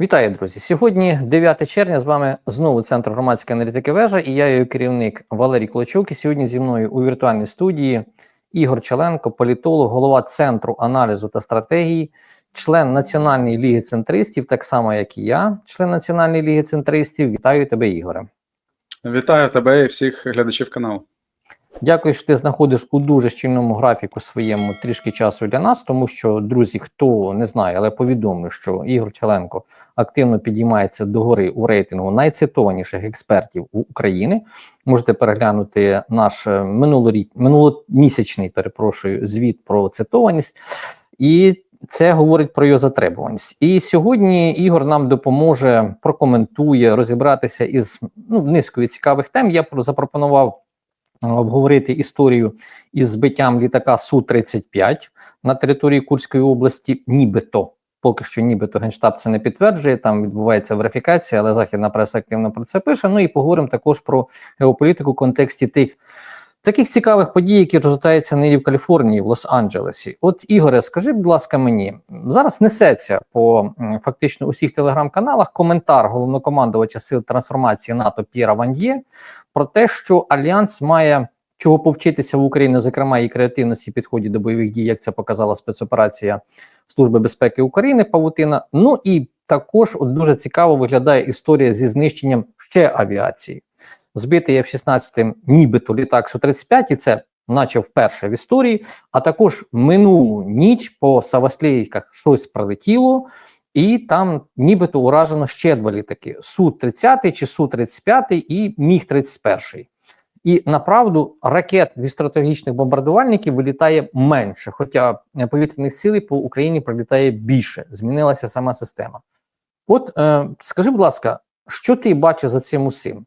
Вітаю, друзі! Сьогодні 9 червня. З вами знову центр громадської аналітики вежа і я її керівник Валерій Клочук. І сьогодні зі мною у віртуальній студії Ігор Челенко, політолог, голова центру аналізу та стратегії, член Національної ліги центристів, так само як і я, член Національної ліги центристів. Вітаю тебе, Ігоре. Вітаю тебе і всіх глядачів каналу. Дякую, що ти знаходиш у дуже щільному графіку своєму трішки часу для нас, тому що, друзі, хто не знає, але повідомлю, що Ігор Челенко активно підіймається догори у рейтингу найцитованіших експертів України. Можете переглянути наш е, минулоріч, минуломісячний, перепрошую, звіт про цитованість. І це говорить про його затребуваність. І сьогодні Ігор нам допоможе, прокоментує, розібратися із ну, низкою цікавих тем. Я запропонував обговорити історію із збиттям літака Су-35 на території Курської області, нібито. Поки що, нібито Генштаб це не підтверджує, там відбувається верифікація, але західна преса активно про це пише. Ну і поговоримо також про геополітику в контексті тих таких цікавих подій, які розгортаються нині в Каліфорнії, в Лос-Анджелесі. От, Ігоре, скажи, будь ласка, мені зараз несеться по фактично усіх телеграм-каналах коментар головнокомандувача сил трансформації НАТО П'єра Ван'є про те, що Альянс має чого повчитися в Україні, зокрема і креативності підході до бойових дій, як це показала спецоперація Служби безпеки України Павутина. Ну і також от дуже цікаво виглядає історія зі знищенням ще авіації. Збитий F-16 нібито літак Су-35, і це наче вперше в історії. А також минулу ніч по Саваслійках щось прилетіло. І там нібито уражено ще два літаки: Су-30 чи Су-35 і Міг-31. І направду ракет від стратегічних бомбардувальників вилітає менше, хоча повітряних сил по Україні прилітає більше. Змінилася сама система. От е, скажи, будь ласка, що ти бачиш за цим усім?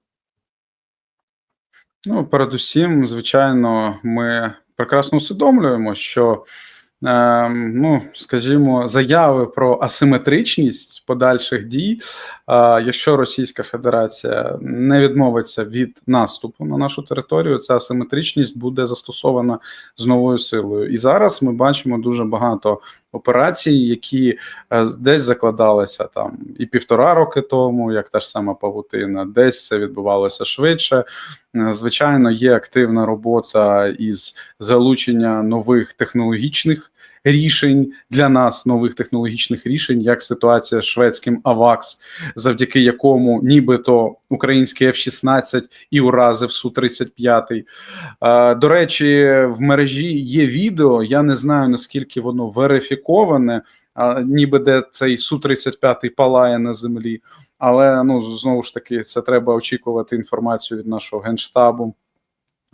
Ну, передусім, звичайно, ми прекрасно усвідомлюємо, що е, ну, скажімо, заяви про асиметричність подальших дій, якщо Російська Федерація не відмовиться від наступу на нашу територію, ця асиметричність буде застосована з новою силою. І зараз ми бачимо дуже багато операцій, які е, десь закладалися там і півтора роки тому, як та ж сама павутина, десь це відбувалося швидше. Е, звичайно, є активна робота із залучення нових технологічних рішень для нас, нових технологічних рішень, як ситуація з шведським АВАКС, завдяки якому нібито український F-16 і уразив су 35 До речі, в мережі є відео. Я не знаю наскільки воно верифіковане, ніби де цей су 35 палає на землі. Але ну знову ж таки, це треба очікувати інформацію від нашого генштабу.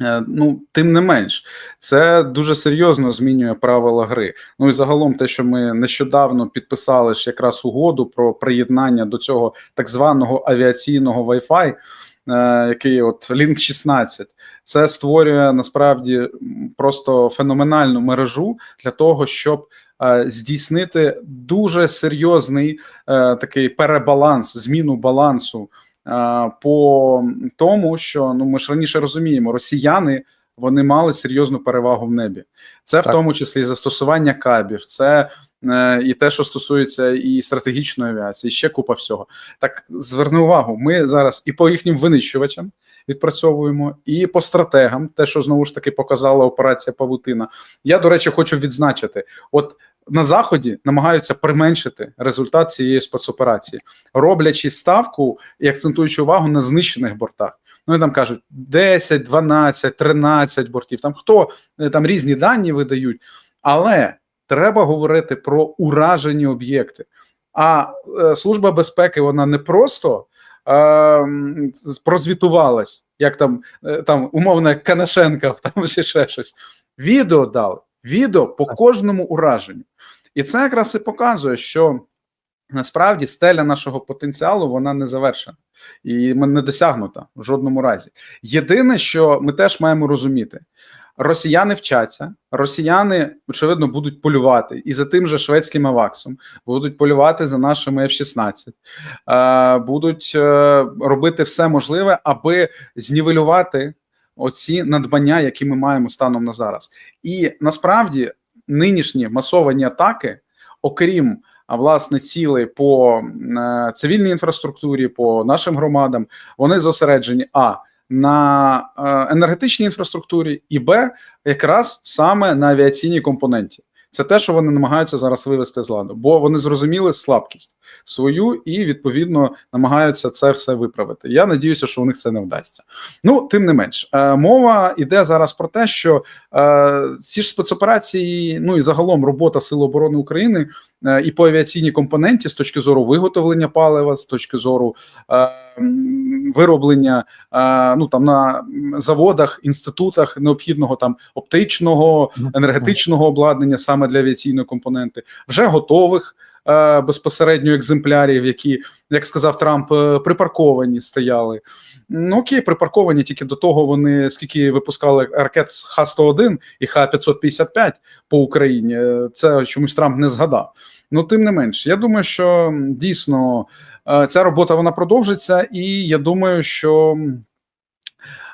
Е, ну, тим не менш, це дуже серйозно змінює правила гри. Ну і загалом, те, що ми нещодавно підписали ж якраз угоду про приєднання до цього так званого авіаційного Wi-Fi, е, який от Link 16, це створює насправді просто феноменальну мережу для того, щоб е, здійснити дуже серйозний такий перебаланс, зміну балансу по тому, що ну ми ж раніше розуміємо, росіяни вони мали серйозну перевагу в небі. Це так. в тому числі застосування кабів, це е, і те, що стосується і стратегічної авіації, і ще купа всього. Так зверни увагу, ми зараз і по їхнім винищувачам. Відпрацьовуємо і по стратегам, те, що знову ж таки показала операція Павутина. Я до речі, хочу відзначити: от на заході намагаються применшити результат цієї спецоперації, роблячи ставку і акцентуючи увагу на знищених бортах. Ну і там кажуть 10, 12, 13 бортів. Там хто е, там різні дані видають, але треба говорити про уражені об'єкти. А е, служба безпеки вона не просто е, прозвітувалась, як там е, там умовно Канашенка, там ще щось. Відео дали відео по кожному ураженню. І це якраз і показує, що насправді стеля нашого потенціалу вона не завершена і не досягнута в жодному разі. Єдине, що ми теж маємо розуміти. Росіяни вчаться, росіяни очевидно будуть полювати і за тим же шведським аваксом, будуть полювати за нашими F-16, будуть е, робити все можливе, аби знівелювати оці надбання, які ми маємо станом на зараз. І насправді нинішні масовані атаки, окрім власне цілей по е, цивільній інфраструктурі, по нашим громадам, вони зосереджені а на е, енергетичній інфраструктурі, і б якраз саме на авіаційній компоненті. Це те, що вони намагаються зараз вивести з ладу, бо вони зрозуміли слабкість свою і відповідно намагаються це все виправити. Я надіюся, що у них це не вдасться. Ну тим не менш, е, мова йде зараз про те, що ці ж спецоперації, ну і загалом робота Сил оборони України е, і по авіаційній компоненті з точки зору виготовлення палива, з точки зору е, вироблення е, ну там на заводах, інститутах необхідного там оптичного енергетичного обладнання саме для авіаційної компоненти, вже готових е, безпосередньо екземплярів, які, як сказав Трамп, е, припарковані стояли. Ну окей, припарковані тільки до того. Вони скільки випускали ракет з Х-101 і Х-555 по Україні. е, Це чомусь Трамп не згадав. Ну тим не менш, я думаю, що дійсно е, ця робота вона продовжиться, і я думаю, що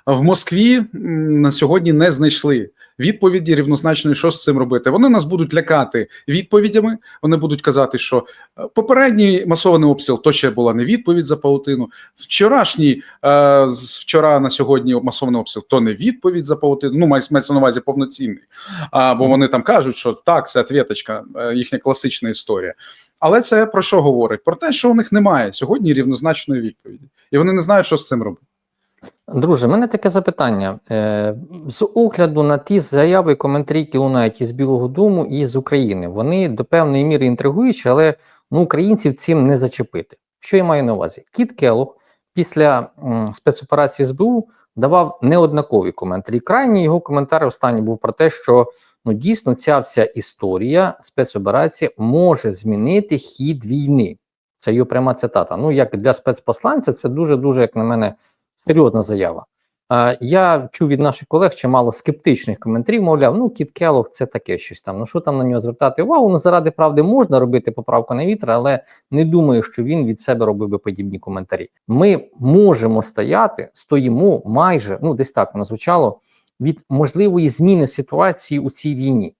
в Москві на сьогодні не знайшли відповіді рівнозначної, що з цим робити. Вони нас будуть лякати відповідями. Вони будуть казати, що е, попередній масований обстріл то ще була не відповідь за паутину. Вчорашній е, з вчора на сьогодні масований обстріл то не відповідь за паутину. Ну має- мається на увазі повноцінний. А, бо вони там кажуть, що так, це ответочка, е, їхня класична історія. Але це про що говорить? Про те, що у них немає сьогодні рівнозначної відповіді, і вони не знають, що з цим робити. Друже, в мене таке запитання. Е, з огляду на ті заяви коментарі, які лунають із Білого Дому і з України, вони до певної міри інтригуючі, але ну, українців цим не зачепити. Що я маю на увазі? Кіт Келлог після м, спецоперації СБУ давав неоднакові коментарі. Крайній його коментар останній був про те, що ну дійсно ця вся історія спецоперації може змінити хід війни. Це його пряма цитата. Ну, як для спецпосланця, це дуже дуже, як на мене, серйозна заява. Е, я чув від наших колег чимало скептичних коментарів, мовляв, ну Кіт Келлог це таке щось там. Ну що там на нього звертати увагу? Ну заради правди можна робити поправку на вітер, але не думаю, що він від себе робив би подібні коментарі. Ми можемо стояти, стоїмо майже, ну десь так воно звучало, від можливої зміни ситуації у цій війні.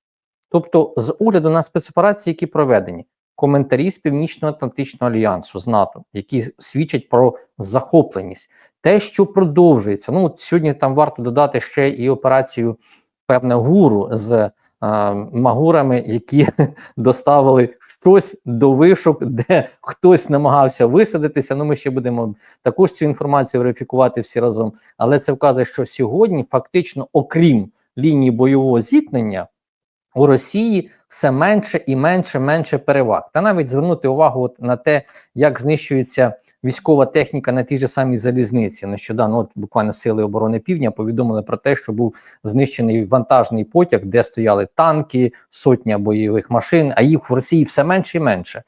Тобто, з огляду на спецоперації, які проведені, коментарі з Північно-Атлантичного альянсу з НАТО, які свідчать про захопленість, те, що продовжується. Ну от сьогодні там варто додати ще і операцію певне гуру з е, магурами, які доставили щось до вишок, де хтось намагався висадитися. Ну, ми ще будемо також цю інформацію верифікувати всі разом. Але це вказує, що сьогодні, фактично, окрім лінії бойового зіткнення, у Росії все менше і менше менше переваг. Та навіть звернути увагу от на те, як знищується військова техніка на тій же самій залізниці. Нещодавно, от буквально сили оборони Півдня повідомили про те, що був знищений вантажний потяг, де стояли танки, сотня бойових машин, а їх в Росії все менше і менше.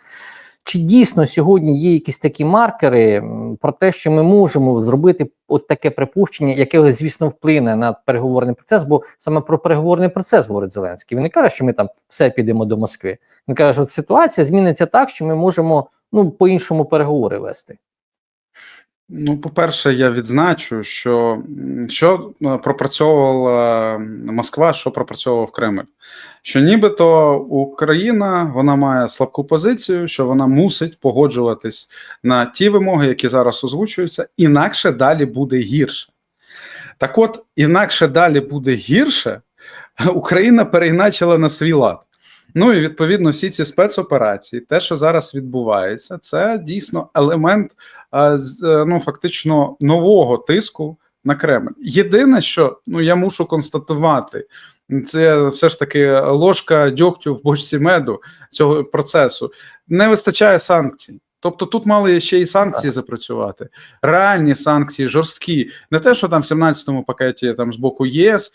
Чи дійсно сьогодні є якісь такі маркери про те, що ми можемо зробити от таке припущення, яке, звісно, вплине на переговорний процес, бо саме про переговорний процес говорить Зеленський. Він не каже, що ми там все підемо до Москви. Він каже, що ситуація зміниться так, що ми можемо ну по-іншому переговори вести. Ну, по-перше, я відзначу, що що е, пропрацьовувала Москва, що пропрацьовував Кремль. Що нібито Україна вона має слабку позицію, що вона мусить погоджуватись на ті вимоги, які зараз озвучуються, інакше далі буде гірше. Так от, інакше далі буде гірше, Україна переіначила на свій лад. Ну і відповідно всі ці спецоперації, те, що зараз відбувається, це дійсно елемент ну, фактично нового тиску на Кремль. Єдине, що ну я мушу констатувати, це все ж таки ложка дьогтю в бочці меду цього процесу. Не вистачає санкцій. Тобто тут мали ще і санкції запрацювати, реальні санкції, жорсткі, не те, що там в 17-му пакеті там з боку ЄС,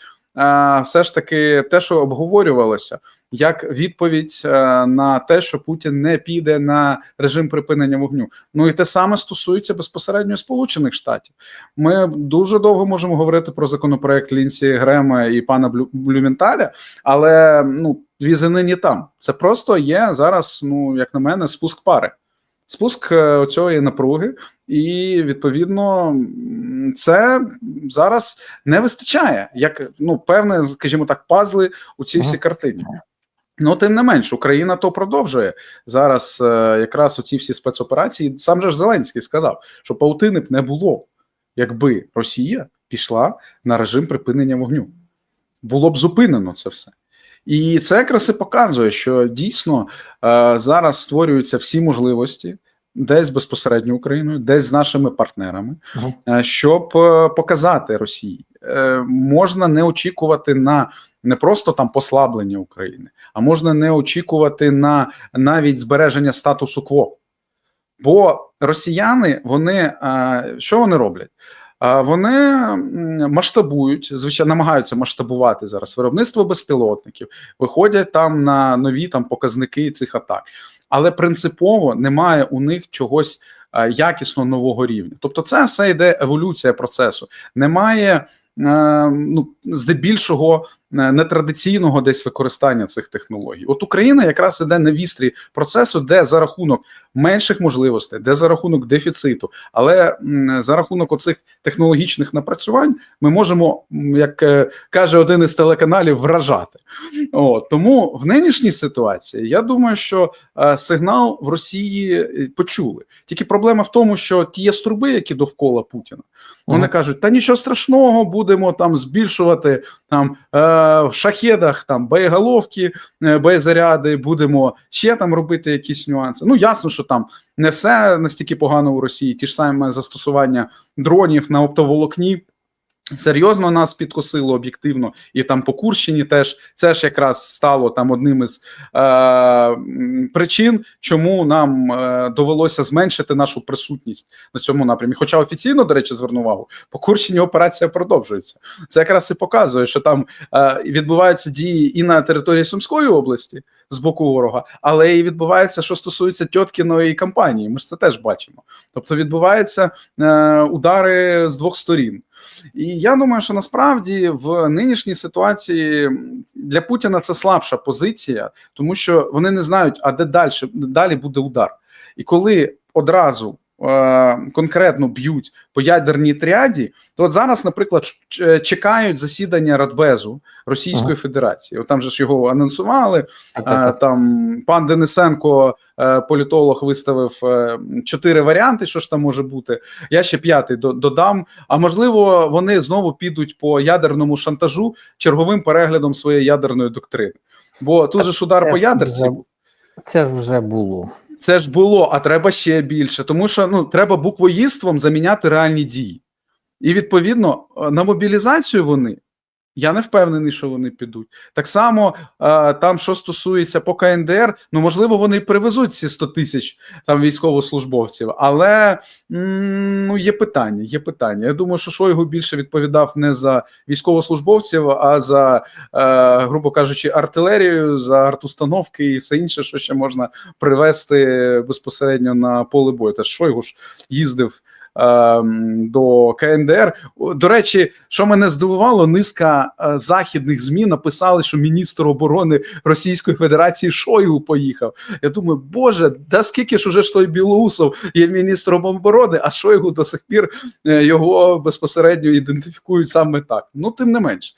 все ж таки те, що обговорювалося, як відповідь е, на те, що Путін не піде на режим припинення вогню. Ну і те саме стосується безпосередньо Сполучених Штатів. Ми дуже довго можемо говорити про законопроект Лінсі Грема і пана Блю- Блюменталя, але ну візи нині там. Це просто є зараз, ну як на мене, спуск пари. Спуск е, цієї напруги, і відповідно це зараз не вистачає як ну певне, скажімо так, пазли у цій всій картині. Ну, тим не менш, Україна то продовжує зараз. Е, якраз оці всі спецоперації. Сам же ж Зеленський сказав, що паутини б не було, якби Росія пішла на режим припинення вогню. Було б зупинено це все. І це якраз і показує, що дійсно е, зараз створюються всі можливості. Десь безпосередньо Україною, десь з нашими партнерами, Мгм. е, щоб е, показати Росії, можна не очікувати на не просто там послаблення України, а можна не очікувати на навіть збереження статусу кво. Бо росіяни, вони що вони роблять? Вони масштабують, звичайно, намагаються масштабувати зараз виробництво безпілотників, виходять там на нові там показники цих атак, але принципово немає у них чогось е, якісно нового рівня. Тобто, це все йде еволюція процесу. Немає е, ну, здебільшого нетрадиційного десь використання цих технологій. От Україна якраз іде на вістрі процесу, де за рахунок менших можливостей, де за рахунок дефіциту, але за рахунок оцих технологічних напрацювань ми можемо, як е, каже один із телеканалів, вражати. От, тому в нинішній ситуації я думаю, що е, сигнал в Росії е, почули. Тільки проблема в тому, що ті яструби, які довкола Путіна, вони Мгм. кажуть: та нічого страшного, будемо там збільшувати там е, в шахедах там боєголовки, е, боєзаряди, будемо ще там робити якісь нюанси. Ну ясно, що там не все настільки погано у Росії. Ті ж саме застосування дронів на оптоволокні. Серйозно нас підкосило об'єктивно, і там по Курщині теж це ж якраз стало там одним із е, причин, чому нам е, довелося зменшити нашу присутність на цьому напрямі. Хоча офіційно, до речі, зверну увагу, по Курщині операція продовжується. Це якраз і показує, що там е, відбуваються дії і на території Сумської області з боку ворога, але і відбувається, що стосується Тьоткіної кампанії. Ми ж це теж бачимо. Тобто відбуваються е, удари з двох сторін. І я думаю, що насправді в нинішній ситуації для Путіна це слабша позиція, тому що вони не знають, а де далі, далі буде удар. І коли одразу конкретно б'ють по ядерній тріаді, то от зараз, наприклад, чекають засідання Радбезу Російської Федерації. От там же ж його анонсували. Так, так, Е, так. Там пан Денисенко, е, політолог, виставив е, чотири варіанти, що ж там може бути. Я ще п'ятий додам. А можливо, вони знову підуть по ядерному шантажу черговим переглядом своєї ядерної доктрини. Бо тут Так же ж удар по ядерці. вже- Це ж вже було. Це ж було, а треба ще більше, тому що ну треба буквоїством заміняти реальні дії. І відповідно е, на мобілізацію вони. Я не впевнений, що вони підуть. Так само е, там, що стосується по КНДР, ну можливо, вони привезуть ці 100 тисяч там військовослужбовців, але ну є питання. Є питання. Я думаю, що Шойгу більше відповідав не за військовослужбовців, а за, е, грубо кажучи, артилерію, за артустановки і все інше, що ще можна привезти безпосередньо на поле бою. Та Шойгу ж їздив. Ем, До КНДР до речі, що мене здивувало, низка е, західних змі написали, що міністр оборони Російської Федерації Шойгу поїхав. Я думаю, боже, да скільки ж уже ж той Білоусов є міністром оборони, а Шойгу до сих пір е, його безпосередньо ідентифікують саме так. Ну, тим не менш.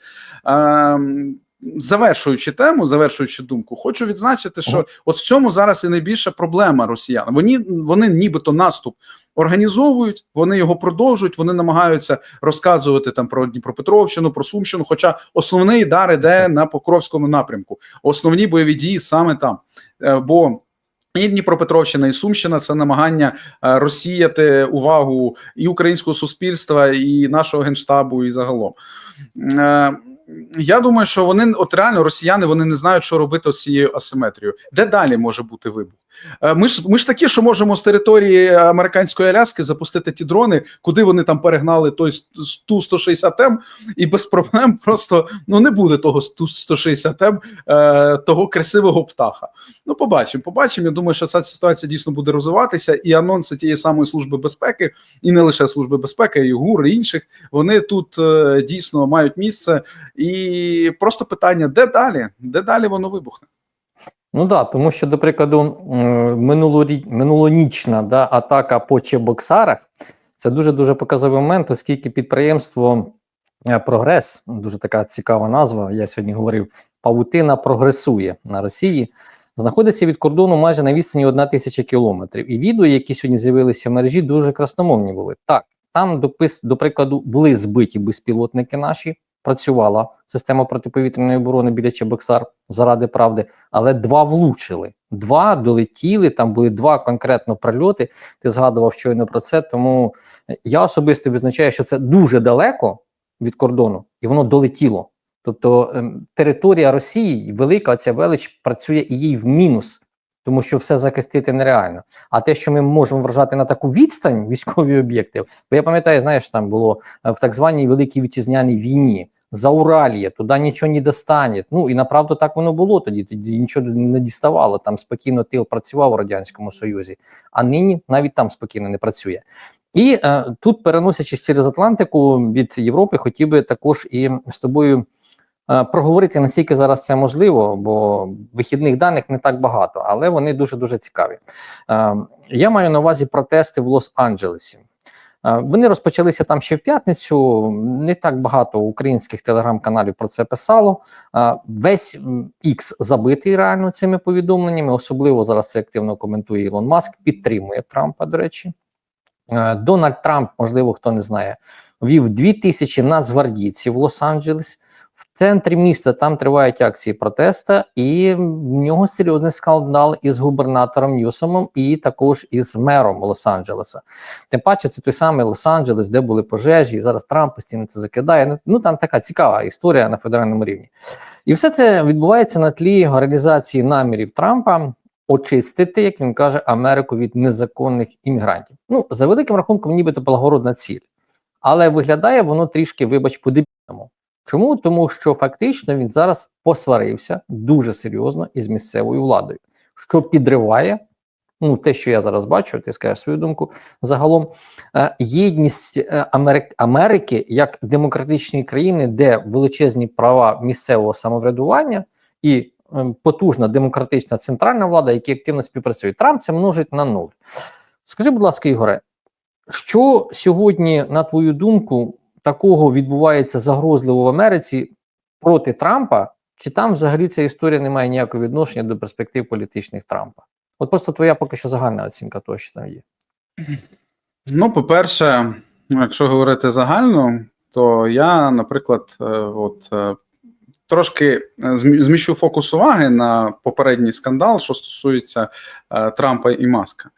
Завершуючи тему, завершуючи думку, хочу відзначити, що Ага. от в цьому зараз і найбільша проблема росіян. Вони, вони нібито наступ організовують, вони його продовжують, вони намагаються розказувати там про Дніпропетровщину, про Сумщину. Хоча основний дар іде на Покровському напрямку, основні бойові дії саме там. Е, Бо і Дніпропетровщина, і Сумщина це намагання е, розсіяти увагу і українського суспільства, і нашого генштабу, і загалом. Я думаю, що вони от реально росіяни вони не знають, що робити з цією асиметрією. Де далі може бути вибух? Е, Ми ж ми ж такі, що можемо з території американської Аляски запустити ті дрони, куди вони там перегнали той ту 160 м і без проблем просто ну не буде того ту 160 м е, того красивого птаха. Ну, побачимо, побачимо. Я думаю, що ця ситуація дійсно буде розвиватися, і анонси тієї самої служби безпеки, і не лише служби безпеки, і ГУР, і інших, вони тут е, дійсно мають місце. І просто питання: де далі? Де далі воно вибухне? Ну да, тому що, до прикладу, минулонічна да, атака по Чебоксарах це дуже дуже показовий момент, оскільки підприємство е, прогрес, дуже така цікава назва. Я сьогодні говорив: павутина прогресує на Росії. Знаходиться від кордону майже на відстані 1 тисяча кілометрів. І відео, які сьогодні з'явилися в мережі, дуже красномовні були. Так, там, допис, до прикладу, були збиті безпілотники наші, працювала система протиповітряної оборони біля Чебоксар заради правди, але два влучили. Два долетіли, там були два конкретно прильоти. Ти згадував щойно про це. Тому я особисто визначаю, що це дуже далеко від кордону, і воно долетіло. Тобто ем, територія Росії велика, ця велич працює і їй в мінус, тому що все захистити нереально. А те, що ми можемо вражати на таку відстань військові об'єкти, бо я пам'ятаю, знаєш, там було е, в так званій великій вітчизняній війні. За Уралія, туди нічого не достане. Ну і направду так воно було тоді. Тоді нічого не діставало. Там спокійно тил працював у радянському союзі, а нині навіть там спокійно не працює. І е, тут, переносячись через Атлантику від Європи, хотів би також і з тобою проговорити наскільки зараз це можливо, бо вихідних даних не так багато, але вони дуже дуже цікаві. Е, я маю на увазі протести в Лос-Анджелесі. Е, Вони розпочалися там ще в п'ятницю. Не так багато українських телеграм-каналів про це писало. Е, Весь X забитий реально цими повідомленнями. Особливо зараз це активно коментує Ілон Маск. Підтримує Трампа. До речі, Е, Дональд Трамп, можливо, хто не знає, ввів 2000 нацгвардійців в Лос-Анджелес. В центрі міста там тривають акції протесту, і в нього серйозний скандал із губернатором Ньюсомом і також із мером Лос-Анджелеса. Тим паче, це той самий Лос-Анджелес, де були пожежі, і зараз Трамп постійно це закидає. Ну, ну там така цікава історія на федеральному рівні. І все це відбувається на тлі реалізації намірів Трампа очистити, як він каже, Америку від незаконних іммігрантів. Ну, за великим рахунком, нібито благородна ціль. Але виглядає воно трішки, вибач, по-дебільному. Чому? Тому що фактично він зараз посварився дуже серйозно із місцевою владою, що підриває. Ну, те, що я зараз бачу, ти скажеш свою думку загалом, е, єдність е, Америк, Америки як демократичної країни, де величезні права місцевого самоврядування і е, потужна демократична центральна влада, які активно співпрацюють. Трамп це множить на нуль. Скажи, будь ласка, Ігоре, що сьогодні, на твою думку, такого відбувається загрозливо в Америці проти Трампа? Чи там взагалі ця історія не має ніякого відношення до перспектив політичних Трампа? От просто твоя поки що загальна оцінка того, що там є. Ну, по-перше, якщо говорити загально, то я, наприклад, е, от е, трошки зміщу фокус уваги на попередній скандал, що стосується е, Трампа і Маска.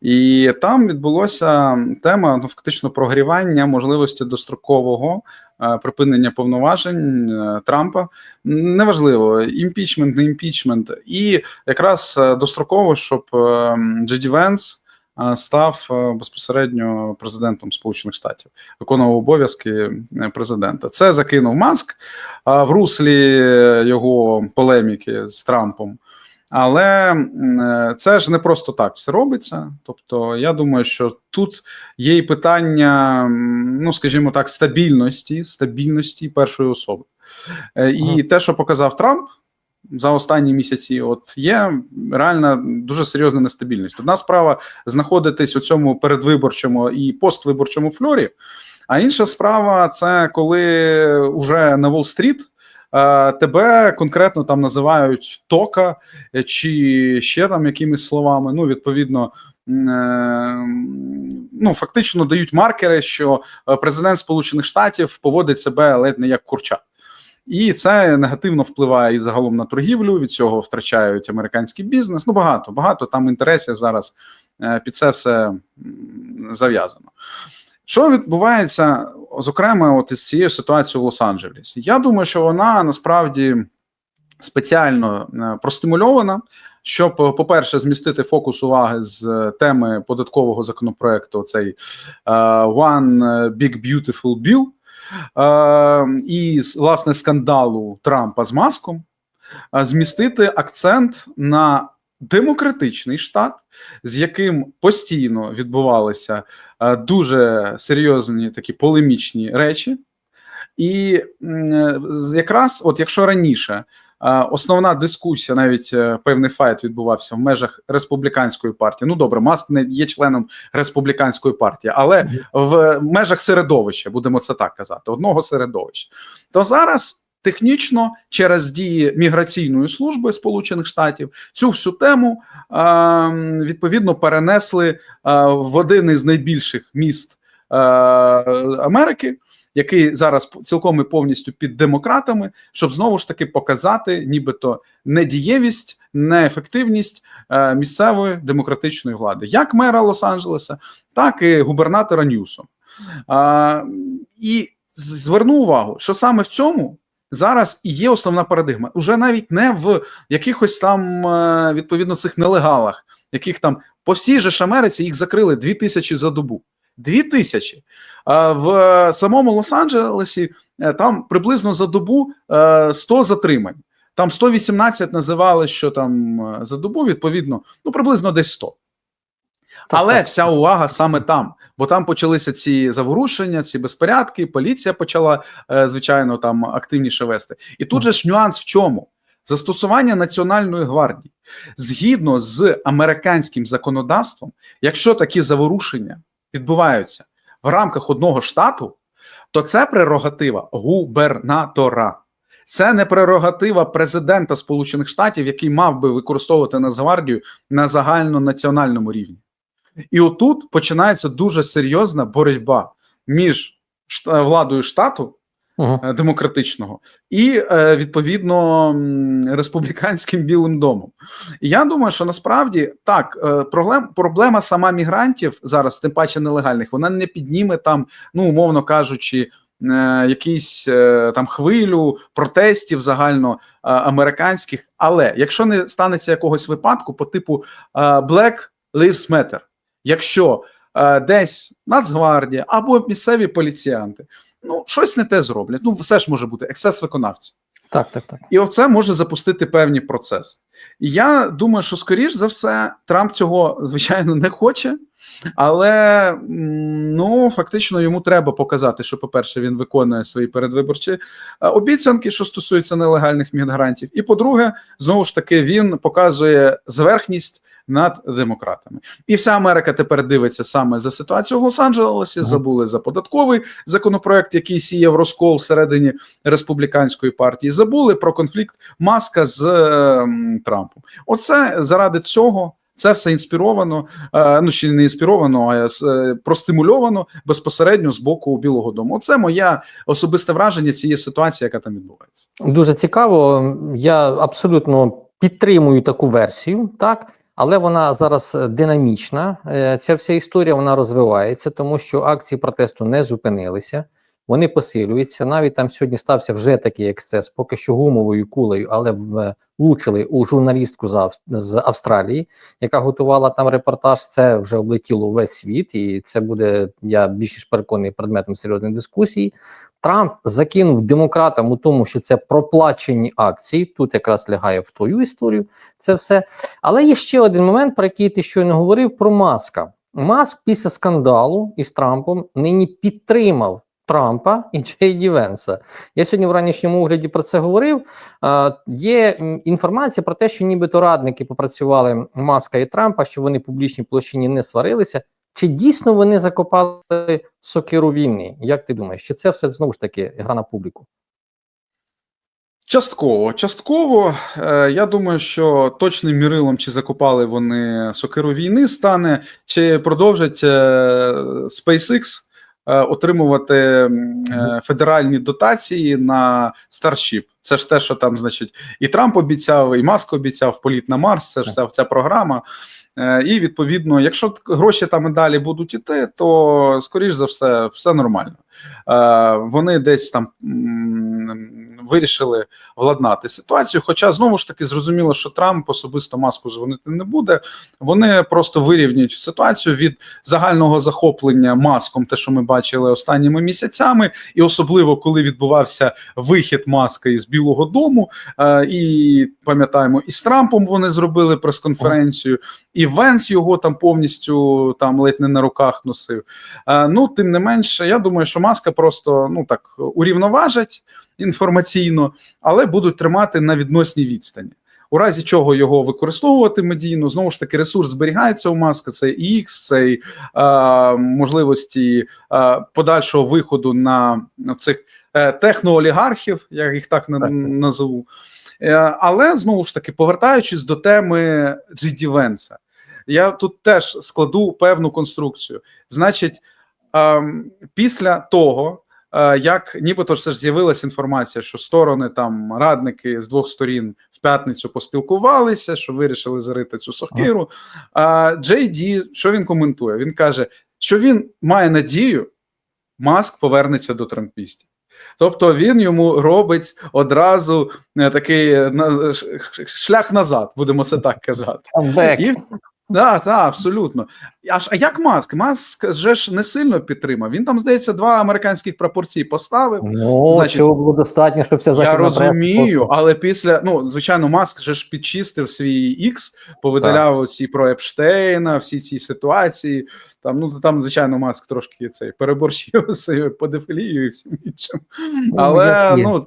І там відбулося тема ну, фактично прогрівання можливості дострокового е, припинення повноважень е, Трампа. Неважливо, імпічмент, не імпічмент, і якраз е, достроково, щоб е, Джеді Венс е, став е, безпосередньо президентом Сполучених Штатів, виконував обов'язки е, президента. Це закинув Маск в руслі його полеміки з Трампом. Але е, це ж не просто так все робиться. Тобто, я думаю, що тут є і питання, ну скажімо так, стабільності, стабільності першої особи. Е, І Ага. те, що показав Трамп за останні місяці, от є реальна дуже серйозна нестабільність. Одна справа знаходитись у цьому передвиборчому і поствиборчому флорі. А інша справа це коли вже на Уолл-стріт е, тебе конкретно там називають тока чи ще там якимись словами. Ну, відповідно, е, ну фактично дають маркери, що е, президент Сполучених Штатів поводить себе ледь не як курча. І це негативно впливає і загалом на торгівлю. Від цього втрачають американський бізнес. Ну багато багато там інтересів зараз е, під це все зав'язано. Що відбувається, зокрема, от із цією ситуацією в Лос-Анджелесі? Я думаю, що вона насправді спеціально е, простимульована, щоб, по-перше, змістити фокус уваги з теми податкового законопроекту, цей е, One Big Beautiful Bill, і власне скандалу Трампа з маском, е, змістити акцент на демократичний штат, з яким постійно відбувалися е, дуже серйозні такі полемічні речі. І якраз, от якщо раніше е, основна дискусія, навіть е, певний файт відбувався в межах республіканської партії. Ну добре, Маск не є членом республіканської партії, але в межах середовища, будемо це так казати, одного середовища. То зараз. Технічно через дії міграційної служби Сполучених Штатів цю всю тему відповідно перенесли в один із найбільших міст Америки, який зараз цілком і повністю під демократами, щоб знову ж таки показати, нібито недієвість, неефективність е, місцевої демократичної влади, як мера Лос-Анджелеса, так і губернатора Ньюсом. І зверну увагу, що саме в цьому. Зараз і є основна парадигма. Уже навіть не в якихось там е, відповідно цих нелегалах, яких там по всій же Америці їх закрили дві тисячі за добу. Дві тисячі. В самому Лос-Анджелесі е, там приблизно за добу е, 100 затримань. Там 118 називали, що там е, за добу, відповідно, ну приблизно десь 100. Так, Але так. вся увага саме там, бо там почалися ці заворушення, ці безпорядки. Поліція почала е, звичайно там активніше вести. І тут же ж нюанс в чому? Застосування Національної гвардії згідно з американським законодавством, якщо такі заворушення відбуваються в рамках одного штату, то це прерогатива губернатора. Це не прерогатива президента Сполучених Штатів, який мав би використовувати Нацгвардію на загальнонаціональному рівні. І отут починається дуже серйозна боротьба між владою штату Угу. е, демократичного і е, відповідно республіканським білим домом. І я думаю, що насправді так е, проблем, проблема сама мігрантів зараз, тим паче нелегальних, вона не підніме там, ну умовно кажучи. Якісь там хвилю протестів загально американських, але якщо не станеться якогось випадку по типу Black Lives Matter, якщо десь Нацгвардія або місцеві поліціянти ну щось не те зроблять. Ну, все ж може бути ексцес виконавців. Так, так, так. І оце може запустити певні процеси. І я думаю, що скоріш за все Трамп цього звичайно не хоче, але ну фактично йому треба показати, що, по-перше, він виконує свої передвиборчі е, обіцянки, що стосуються нелегальних мігрантів. І по-друге, знову ж таки, він показує зверхність. Над демократами, і вся Америка тепер дивиться саме за ситуацію в Лос-Анджелесі. Ага. Забули за податковий законопроект, який сіяв розкол всередині республіканської партії. Забули про конфлікт Маска з е, Трампом. Оце заради цього. Це все інспіровано, е, ну ще не інспіровано, а е, простимульовано безпосередньо з боку Білого Дому. Оце моє особисте враження цієї ситуації, яка там відбувається. Дуже цікаво. Я абсолютно підтримую таку версію, так. Але вона зараз е, динамічна. Е, Ця вся історія вона розвивається, тому що акції протесту не зупинилися, вони посилюються. Навіть там сьогодні стався вже такий ексцес, поки що гумовою кулею, але влучили у журналістку з Австралії, яка готувала там репортаж. Це вже облетіло весь світ, і це буде, я більш ніж переконаний, предметом серйозної дискусії. Трамп закинув демократам у тому, що це проплачені акції. Тут якраз лягає в твою історію. Це все. Але є ще один момент, про який ти щойно говорив про Маска. Маск після скандалу із Трампом нині підтримав Трампа і Джей Ді Венса. Я сьогодні в ранішньому огляді про це говорив. Е, є інформація про те, що нібито радники попрацювали Маска і Трампа, що вони в публічній площині не сварилися. Чи дійсно вони закопали сокиру війни? Як ти думаєш? Чи це все знову ж таки гра на публіку? Частково, частково. Е, я думаю, що точним мірилом, чи закопали вони сокиру війни, стане, чи продовжать е, SpaceX отримувати е, федеральні дотації на Starship. Це ж те, що там, значить, і Трамп обіцяв, і Маск обіцяв політ на Марс. Це ж вся ця програма. Е, І відповідно, якщо гроші там і далі будуть іти, то скоріш за все, все нормально. Е, Вони десь там вирішили владнати ситуацію. Хоча знову ж таки зрозуміло, що Трамп особисто маску дзвонити не буде. Вони просто вирівнюють ситуацію від загального захоплення маском, те, що ми бачили останніми місяцями, і особливо коли відбувався вихід маска із Білого Дому. Е, І пам'ятаємо, і з Трампом вони зробили прес-конференцію, і Венс його там повністю там ледь не на руках носив. Е, Ну, тим не менше, я думаю, що маска просто ну так урівноважить. Інформаційно, але будуть тримати на відносній відстані. У разі чого його використовувати медійно, знову ж таки, ресурс зберігається у маска, це і X, це і, е, можливості е, подальшого виходу на, на цих е, техноолігархів, я їх так, Так, назову. Е, але знову ж таки, повертаючись до теми GD Vance, я тут теж складу певну конструкцію. Значить, ем, після того, е, як нібито ж це ж з'явилася інформація, що сторони там радники з двох сторін в п'ятницю поспілкувалися, що вирішили зарити цю сокиру. А Джей Ді, що він коментує? Він каже, що він має надію, Маск повернеться до трампістів. Тобто він йому робить одразу е, такий е, шлях назад, будемо це так казати. І да, так, абсолютно. А, ж- а як Маск? Маск же ж не сильно підтримав. Він там, здається, два американських прапорці поставив. Ну, Значить, цього було достатньо, щоб вся Я розумію, але після ну звичайно, Маск же ж підчистив свій X, повидаляв всі про Епштейна, всі ці ситуації. Там ну там, звичайно, Маск трошки цей переборщив з педофілією і всім іншим. Ну, Але ну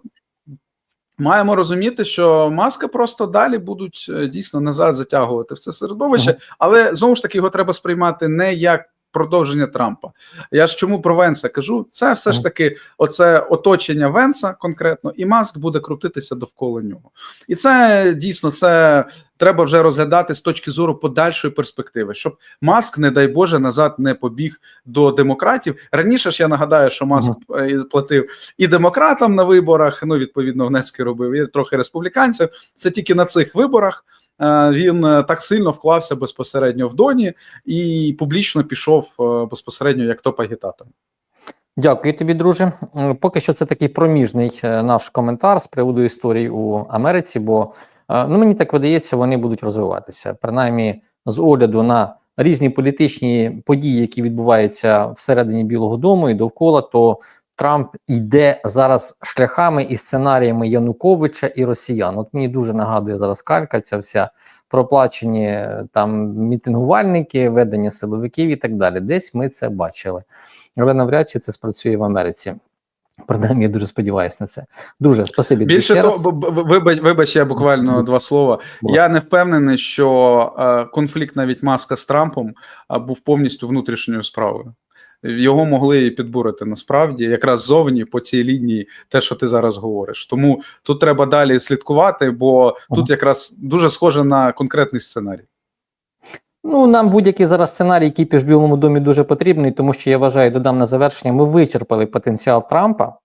маємо розуміти, що маска просто далі будуть е, дійсно назад затягувати в це середовище, але знову ж таки його треба сприймати не як. Продовження Трампа. Я ж чому про Венса кажу? Це все ж таки оце оточення Венса конкретно, і Маск буде крутитися довкола нього. І це дійсно це треба вже розглядати з точки зору подальшої перспективи, щоб Маск, не дай Боже, назад не побіг до демократів. Раніше ж я нагадаю, що Маск е, платив і демократам на виборах. Ну відповідно, внески робив і трохи республіканців. Це тільки на цих виборах. е, Він е, так сильно вклався безпосередньо в Доні і публічно пішов безпосередньо як топ-агітатор. Дякую тобі, друже. Поки що це такий проміжний наш коментар з приводу історії у Америці, бо ну мені так видається, вони будуть розвиватися. Принаймні, з огляду на різні політичні події, які відбуваються всередині Білого Дому і довкола, то Трамп йде зараз шляхами і сценаріями Януковича і Росіян. От мені дуже нагадує зараз калька, ця вся проплачені е, там мітингувальники, ведення силовиків і так далі. Десь ми це бачили але навряд чи це спрацює в Америці. Принаймні, я дуже сподіваюся на це. Друже, спасибі Більше ще то раз. б- б- вибач, вибач, я буквально два слова. Будь Я не впевнений, що е, конфлікт навіть маска з Трампом був повністю внутрішньою справою. Його могли і підбурити насправді, якраз зовні по цій лінії, те, що ти зараз говориш. Тому тут треба далі слідкувати, бо тут якраз дуже схоже на конкретний сценарій. Ну, нам будь-який зараз сценарій кіпіш в Білому домі дуже потрібний, тому що я вважаю, додам на завершення, ми вичерпали потенціал Трампа,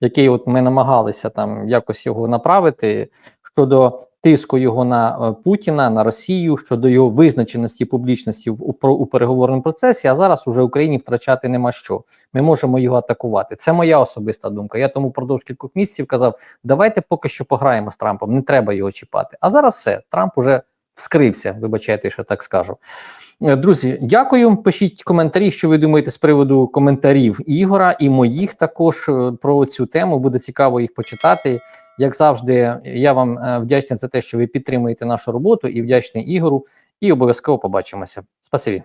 який от ми намагалися там якось його направити щодо тиску його на е, Путіна, на Росію, щодо його визначеності, публічності в у, у переговорному процесі. А зараз уже Україні втрачати нема що. Ми можемо його атакувати. Це моя особиста думка. Я тому продовж кількох місяців казав: давайте поки що пограємо з Трампом, не треба його чіпати. А зараз все, Трамп уже вскрився. Вибачайте, що так скажу. Е, Друзі, дякую. Пишіть коментарі, що ви думаєте з приводу коментарів Ігора і моїх також е, про цю тему. Буде цікаво їх почитати. Як завжди, я вам е, вдячний за те, що ви підтримуєте нашу роботу, і вдячний Ігору. І обов'язково побачимося. Спасибі.